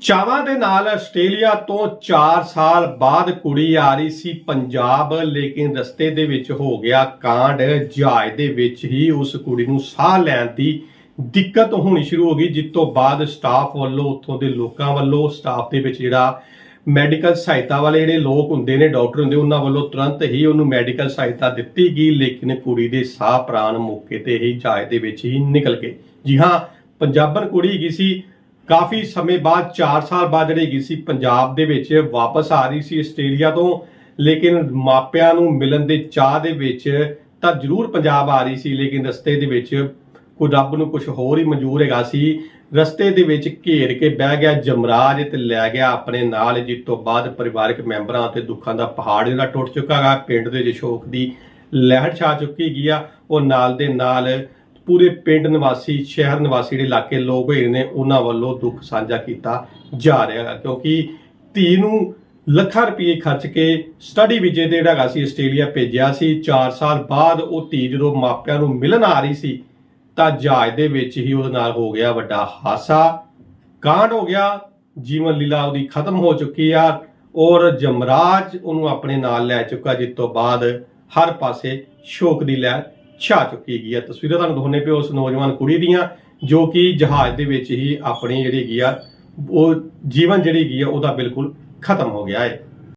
ਚਾਵਾਂ ਦੇ ਨਾਲ ਆਸਟ੍ਰੇਲੀਆ ਤੋਂ 4 ਸਾਲ ਬਾਅਦ ਕੁੜੀ ਆ ਰਹੀ ਸੀ ਪੰਜਾਬ, ਲੇਕਿਨ ਰਸਤੇ ਦੇ ਵਿੱਚ ਹੋ ਗਿਆ ਕਾਂਡ। ਜਹਾਜ਼ ਦੇ ਵਿੱਚ ਹੀ ਉਸ ਕੁੜੀ ਨੂੰ ਸਾਹ ਲੈਣ ਦੀ ਦਿੱਕਤ ਹੋਣੀ ਸ਼ੁਰੂ ਹੋ ਗਈ, ਜਿਸ ਤੋਂ ਬਾਅਦ ਸਟਾਫ ਵੱਲੋਂ, ਉੱਥੋਂ ਦੇ ਲੋਕਾਂ ਵੱਲੋਂ ਸਟਾਫ ਦੇ ਵਿੱਚ ਜਿਹੜਾ ਮੈਡੀਕਲ ਸਹਾਇਤਾ ਵਾਲੇ ਜਿਹੜੇ ਲੋਕ ਹੁੰਦੇ ਨੇ ਡਾਕਟਰ ਹੁੰਦੇ, ਉਹਨਾਂ ਵੱਲੋਂ ਤੁਰੰਤ ਹੀ ਉਹਨੂੰ ਮੈਡੀਕਲ ਸਹਾਇਤਾ ਦਿੱਤੀ ਗਈ, ਲੇਕਿਨ ਕੁੜੀ ਦੇ ਸਾਹ ਪ੍ਰਾਣ ਮੌਕੇ ਤੇ ਹੀ ਜਹਾਜ਼ ਦੇ ਵਿੱਚ ਹੀ ਨਿਕਲ ਗਏ। ਜੀ ਹਾਂ, ਪੰਜਾਬਣ ਕੁੜੀ ਹੈਗੀ ਸੀ ਕਾਫੀ ਸਮੇਂ ਬਾਅਦ 4 ਸਾਲ ਬਾਅਦ ਜਿਹੜੀ ਹੈਗੀ ਸੀ ਪੰਜਾਬ ਦੇ ਵਿੱਚ ਵਾਪਸ ਆ ਰਹੀ ਸੀ ਆਸਟ੍ਰੇਲੀਆ ਤੋਂ, ਲੇਕਿਨ ਮਾਪਿਆਂ ਨੂੰ ਮਿਲਣ ਦੇ ਚਾਹ ਦੇ ਵਿੱਚ ਤਾਂ ਜ਼ਰੂਰ ਪੰਜਾਬ ਆ ਰਹੀ ਸੀ, ਲੇਕਿਨ ਰਸਤੇ ਦੇ ਵਿੱਚ ਕੋਈ ਰੱਬ ਨੂੰ ਕੁਝ ਹੋਰ ਹੀ ਮਨਜ਼ੂਰ ਹੈਗਾ ਸੀ। ਰਸਤੇ ਦੇ ਵਿੱਚ ਘੇਰ ਕੇ ਬਹਿ ਗਿਆ ਜਮਰਾਜ ਤੇ ਲੈ ਗਿਆ ਆਪਣੇ ਨਾਲ। ਜਿਸ ਤੋਂ ਬਾਅਦ ਪਰਿਵਾਰਕ ਮੈਂਬਰਾਂ ਤੇ ਦੁੱਖਾਂ ਦਾ ਪਹਾੜ ਜਿਹੜਾ ਟੁੱਟ ਚੁੱਕਾ ਹੈਗਾ, ਪਿੰਡ ਦੇ ਵਿੱਚ ਦੀ ਲਹਿਰ ਛਾ ਚੁੱਕੀ ਗਈ ਆ। ਉਹ ਨਾਲ ਦੇ ਨਾਲ ਪੂਰੇ ਪਿੰਡ ਨਿਵਾਸੀ, ਸ਼ਹਿਰ ਨਿਵਾਸੀ ਜਿਹੜੇ ਇਲਾਕੇ ਲੋਕ ਹੋਏ ਨੇ, ਉਹਨਾਂ ਵੱਲੋਂ ਦੁੱਖ ਸਾਂਝਾ ਕੀਤਾ ਜਾ ਰਿਹਾ ਹੈ। ਕਿਉਂਕਿ ਧੀ ਨੂੰ ਲੱਖਾਂ ਰੁਪਏ ਖਰਚ ਕੇ ਸਟੱਡੀ ਵੀਜ਼ੇ ਤੇ ਜਿਹੜਾ ਹੈਗਾ ਸੀ, ਆਸਟ੍ਰੇਲੀਆ ਭੇਜਿਆ ਸੀ। 4 ਸਾਲ ਬਾਅਦ ਉਹ ਧੀ ਜਦੋਂ ਮਾਪਿਆਂ ਨੂੰ ਮਿਲਣ ਆ ਰਹੀ ਸੀ, ਤਾਂ ਜਹਾਜ਼ ਦੇ ਵਿੱਚ ਹੀ ਉਹਦੇ ਨਾਲ ਹੋ ਗਿਆ ਵੱਡਾ ਹਾਸਾ। ਕਾਂਡ ਹੋ ਗਿਆ, ਜੀਵਨ ਲੀਲਾ ਉਹਦੀ ਖਤਮ ਹੋ ਚੁੱਕੀ ਆ ਔਰ ਜਮਰਾਜ ਉਹਨੂੰ ਆਪਣੇ ਨਾਲ ਲੈ ਚੁੱਕਾ, ਜਿਸ ਤੋਂ ਬਾਅਦ ਹਰ ਪਾਸੇ ਸ਼ੋਕ ਦੀ ਲਹਿਰ ਛਾ ਚੁੱਕੀ ਗਈ ਆ। ਤਸਵੀਰਾਂ ਤੁਹਾਨੂੰ ਦਿਖਾਉਣੇ ਪਿਓ ਉਸ ਨੌਜਵਾਨ ਕੁੜੀ ਦੀਆਂ, ਜੋ ਕਿ ਜਹਾਜ਼ ਦੇ ਵਿੱਚ ਹੀ ਆਪਣੀ ਜਿਹੜੀ ਹੈਗੀ ਆ, ਉਹ ਜੀਵਨ ਜਿਹੜੀ ਹੈਗੀ ਆ, ਉਹਦਾ ਬਿਲਕੁਲ ਖਤਮ ਹੋ ਗਿਆ ਹੈ।